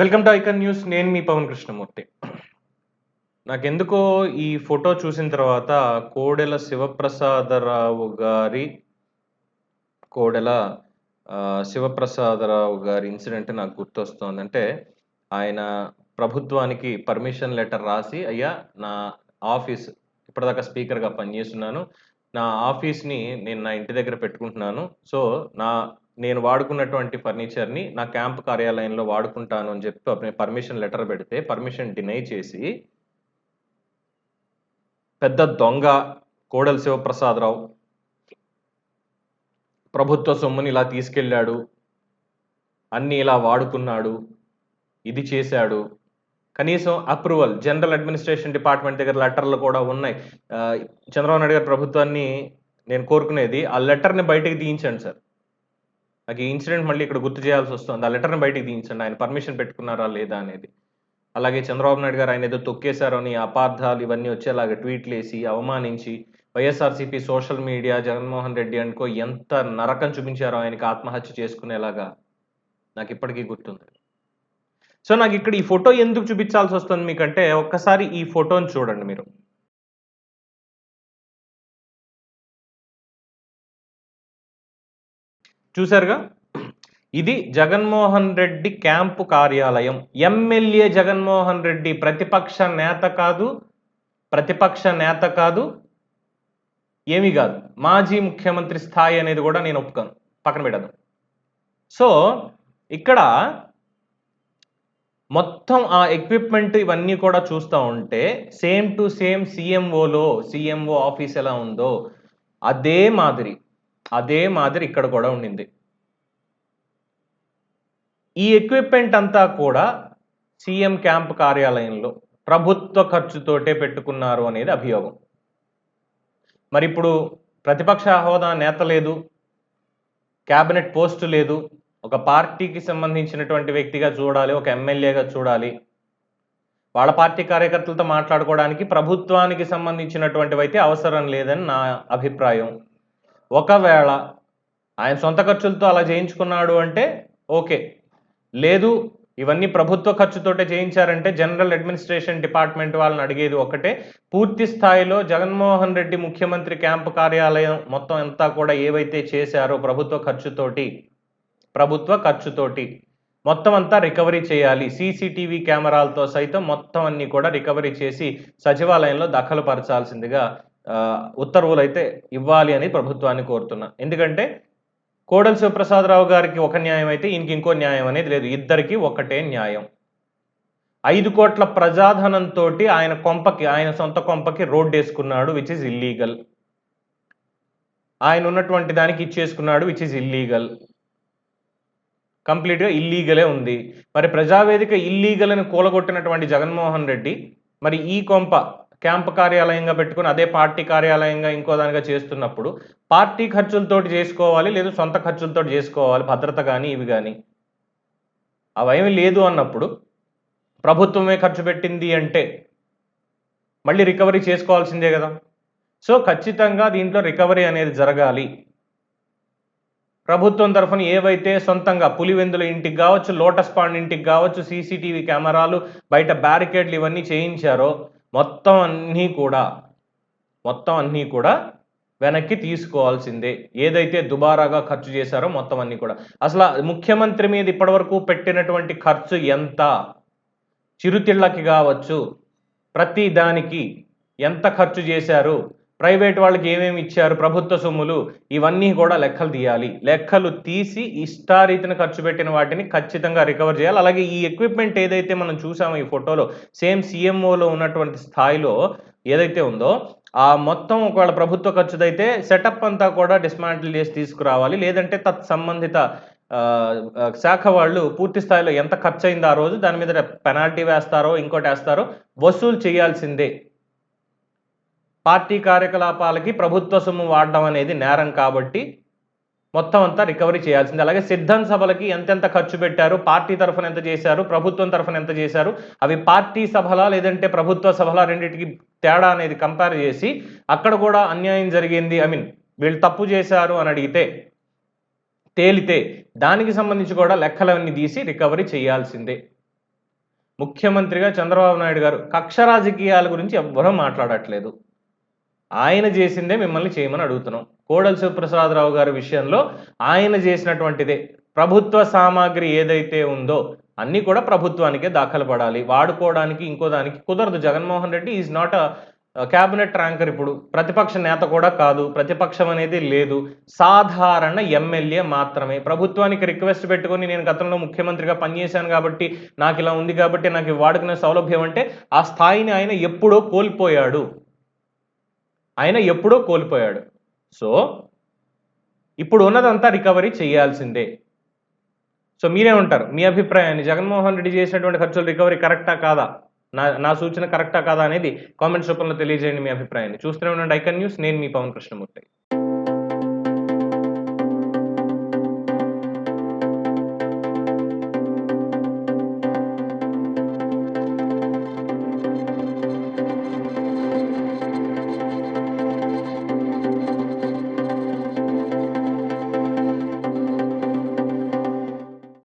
Welcome to icon news. నేను మీ పవన్ కృష్ణమూర్తి. నాకెందుకో ఈ ఫోటో చూసిన తర్వాత కోడెల శివప్రసాదరావు గారి కోడెల శివప్రసాదరావు గారి ఇన్సిడెంట్ నాకు గుర్తొస్తోంది. అంటే ఆయన ప్రభుత్వానికి పర్మిషన్ లెటర్ రాసి అయ్యా నా ఆఫీస్ ఇప్పటిదాకా స్పీకర్గా పనిచేస్తున్నాను. నా ఆఫీస్ని నేను నా ఇంటి దగ్గర పెట్టుకుంటున్నాను. సో నా నేను వాడుకున్నటువంటి ఫర్నిచర్ని నా క్యాంప్ కార్యాలయంలో వాడుకుంటాను అని చెప్పి పర్మిషన్ లెటర్ పెడితే పర్మిషన్ డినై చేసి పెద్ద దొంగ కోడల శివప్రసాదరావు ప్రభుత్వ సొమ్ముని ఇలా తీసుకెళ్ళాడు అన్ని ఇలా వాడుకున్నాడు ఇది చేశాడు. కనీసం అప్రూవల్ జనరల్ అడ్మినిస్ట్రేషన్ డిపార్ట్మెంట్ దగ్గర లెటర్లు కూడా ఉన్నాయి. చంద్రబాబు నాయుడు గారి ప్రభుత్వాన్ని నేను కోరుకునేది ఆ లెటర్ని బయటకు తీయించండి సార్. నాకు ఈ ఇన్సిడెంట్ మళ్ళీ ఇక్కడ గుర్తు చేయాల్సి వస్తుంది. ఆ లెటర్ని బయటికి తీయించండి. ఆయన పర్మిషన్ పెట్టుకున్నారా లేదా అనేది. అలాగే చంద్రబాబు నాయుడు గారు ఆయన ఏదో తొక్కేశారని అని అపార్థాలు ఇవన్నీ వచ్చేలాగా ట్వీట్లు వేసి అవమానించి YSRCP social media Jaganmohan Reddy అనుకో ఎంత నరకం చూపించారో ఆయనకి ఆత్మహత్య చేసుకునేలాగా నాకు ఇప్పటికీ గుర్తుంది. సో నాకు ఇక్కడ ఈ ఫోటో ఎందుకు చూపించాల్సి వస్తుంది మీకంటే ఒక్కసారి ఈ ఫోటోని చూడండి మీరు. చూసారుగా ఇది జగన్మోహన్ రెడ్డి క్యాంపు కార్యాలయం. ఎమ్మెల్యే జగన్మోహన్ రెడ్డి ప్రతిపక్ష నేత కాదు ప్రతిపక్ష నేత కాదు ఏమీ కాదు. మాజీ ముఖ్యమంత్రి స్థాయి అనేది కూడా నేను ఒప్పుకోను. పక్కన పెట్టదు సో ఇక్కడ మొత్తం ఆ ఎక్విప్మెంట్ ఇవన్నీ కూడా చూస్తూ ఉంటే సేమ్ టు సేమ్ సిఎంఓలో సిఎంఓ ఆఫీస్ ఎలా ఉందో అదే మాదిరి. అదే మాదిరి ఇక్కడ కూడా ఉండింది. ఈ ఎక్విప్మెంట్ అంతా కూడా సీఎం క్యాంప్ కార్యాలయంలో ప్రభుత్వ ఖర్చుతోటే పెట్టుకున్నారు అనేది అభియోగం. మరి ఇప్పుడు ప్రతిపక్ష హోదా నేత లేదు క్యాబినెట్ పోస్టు లేదు ఒక పార్టీకి సంబంధించినటువంటి వ్యక్తిగా చూడాలి ఒక ఎమ్మెల్యేగా చూడాలి వాళ్ళ పార్టీ కార్యకర్తలతో మాట్లాడుకోవడానికి ప్రభుత్వానికి సంబంధించినటువంటివి అయితే అవసరం లేదని నా అభిప్రాయం. ఒకవేళ ఆయన సొంత ఖర్చులతో అలా చేయించుకున్నాడు అంటే ఓకే. లేదు ఇవన్నీ ప్రభుత్వ ఖర్చుతోటే చేయించారంటే జనరల్ అడ్మినిస్ట్రేషన్ డిపార్ట్మెంట్ వాళ్ళని అడిగేది ఒకటే పూర్తి స్థాయిలో జగన్మోహన్ రెడ్డి ముఖ్యమంత్రి క్యాంపు కార్యాలయం మొత్తం అంతా కూడా ఏవైతే చేశారో ప్రభుత్వ ఖర్చుతోటి ప్రభుత్వ ఖర్చుతోటి మొత్తం అంతా రికవరీ చేయాలి. సీసీటీవీ కెమెరాలతో సైతం మొత్తం అన్ని కూడా రికవరీ చేసి సచివాలయంలో దఖలు పరచాల్సిందిగా ఉత్తర్వులు అయితే ఇవ్వాలి అని ప్రభుత్వాన్ని కోరుతున్నా. ఎందుకంటే కోడెల శివప్రసాదరావు గారికి ఒక న్యాయం అయితే ఈయనకి ఇంకో న్యాయం అనేది లేదు. ఇద్దరికి ఒకటే న్యాయం. ఐదు కోట్ల ప్రజాధనంతో ఆయన కొంపకి ఆయన సొంత కొంపకి రోడ్డు వేసుకున్నాడు విచ్ ఇస్ ఇల్లీగల్ ఆయన ఉన్నటువంటి దానికి ఇచ్చేసుకున్నాడు విచ్ ఇస్ ఇల్లీగల్ కంప్లీట్గా ఇల్లీగలే ఉంది. మరి ప్రజావేదిక ఇల్లీగల్ అని కూలగొట్టినటువంటి జగన్మోహన్ రెడ్డి మరి ఈ కొంప క్యాంప్ కార్యాలయంగా పెట్టుకుని అదే పార్టీ కార్యాలయంగా ఇంకో దానిగా చేస్తున్నప్పుడు పార్టీ ఖర్చులతోటి చేసుకోవాలి లేదు సొంత ఖర్చులతోటి చేసుకోవాలి? భద్రత కానీ ఇవి కానీ అవేమీ లేదు అన్నప్పుడు ప్రభుత్వమే ఖర్చు పెట్టింది అంటే మళ్ళీ రికవరీ చేసుకోవాల్సిందే కదా. సో ఖచ్చితంగా దీంట్లో రికవరీ అనేది జరగాలి. ప్రభుత్వం తరఫున ఏవైతే సొంతంగా పులివెందుల ఇంటికి కావచ్చు లోటస్ పాండ్ ఇంటికి కావచ్చు సీసీటీవీ కెమెరాలు బయట బ్యారికేడ్లు ఇవన్నీ చేయించారో మొత్తం అన్నీ కూడా మొత్తం అన్నీ కూడా వెనక్కి తీసుకోవాల్సిందే. ఏదైతే దుబారాగా ఖర్చు చేశారో మొత్తం అన్నీ కూడా. అసలు ముఖ్యమంత్రి మీద ఇప్పటివరకు పెట్టినటువంటి ఖర్చు ఎంత? చిరుతిళ్ళకి కావచ్చు ప్రతి దానికి ఎంత ఖర్చు చేశారు? ప్రైవేట్ వాళ్ళకి ఏమేమి ఇచ్చారు ప్రభుత్వ సొమ్ములు ఇవన్నీ కూడా లెక్కలు తీయాలి. లెక్కలు తీసి ఇష్టారీతిన ఖర్చు పెట్టిన వాటిని ఖచ్చితంగా రికవర్ చేయాలి. అలాగే ఈ ఎక్విప్మెంట్ ఏదైతే మనం చూసామో ఈ ఫోటోలో సేమ్ సీఎంఓలో ఉన్నటువంటి స్థాయిలో ఏదైతే ఉందో ఆ మొత్తం ఒకవేళ ప్రభుత్వ ఖర్చుదైతే సెటప్ అంతా కూడా డిస్మాంటిల్ చేసి తీసుకురావాలి. లేదంటే తత్ సంబంధిత శాఖ వాళ్ళు పూర్తి స్థాయిలో ఎంత ఖర్చు అయిందో ఆ రోజు దాని మీద పెనాల్టీ వేస్తారో ఇంకోటి వేస్తారో వసూలు చేయాల్సిందే. పార్టీ కార్యకలాపాలకి ప్రభుత్వ సొమ్ము వాడడం అనేది నేరం కాబట్టి మొత్తం అంతా రికవరీ చేయాల్సింది. అలాగే సిద్ధం సభలకి ఎంతెంత ఖర్చు పెట్టారు పార్టీ తరఫున ఎంత చేశారు ప్రభుత్వం తరఫున ఎంత చేశారు అవి పార్టీ సభలా లేదంటే ప్రభుత్వ సభల రెండింటికి తేడా అనేది కంపేర్ చేసి అక్కడ కూడా అన్యాయం జరిగింది. ఐ మీన్ వీళ్ళు తప్పు చేశారు అని అడిగితే తేలితే దానికి సంబంధించి కూడా లెక్కలన్నీ తీసి రికవరీ చేయాల్సిందే. ముఖ్యమంత్రిగా చంద్రబాబు నాయుడు గారు కక్ష రాజకీయాల గురించి ఎవ్వరూ మాట్లాడట్లేదు. ఆయన చేసిందే మిమ్మల్ని చేయమని అడుగుతున్నాం. కోడల శివప్రసాదరావు గారి విషయంలో ఆయన చేసినటువంటిదే. ప్రభుత్వ సామాగ్రి ఏదైతే ఉందో అన్నీ కూడా ప్రభుత్వానికే దాఖలు పడాలి వాడుకోవడానికి ఇంకో దానికి కుదరదు. Jaganmohan Reddy is not a cabinet ranker ఇప్పుడు. ప్రతిపక్ష నేత కూడా కాదు. ప్రతిపక్షం అనేది లేదు. సాధారణ ఎమ్మెల్యే మాత్రమే. ప్రభుత్వానికి రిక్వెస్ట్ పెట్టుకొని నేను గతంలో ముఖ్యమంత్రిగా పనిచేశాను కాబట్టి నాకు ఇలా ఉంది కాబట్టి నాకు వాడుకునే సౌలభ్యం అంటే ఆ స్థాయిని ఆయన ఎప్పుడో కోల్పోయాడు. ఆయన ఎప్పుడో కోల్పోయాడు. సో ఇప్పుడు ఉన్నదంతా రికవరీ చేయాల్సిందే. సో మీరేమంటారు? మీ అభిప్రాయాన్ని జగన్మోహన్ రెడ్డి చేసినటువంటి ఖర్చులు రికవరీ కరెక్టా కాదా? నా నా సూచన కరెక్టా కాదా అనేది కామెంట్స్ రూపంలో తెలియజేయండి మీ అభిప్రాయాన్ని. చూస్తూనే ఉండండి ఐకన్ న్యూస్. నేను మీ పవన్ కృష్ణమూర్తి.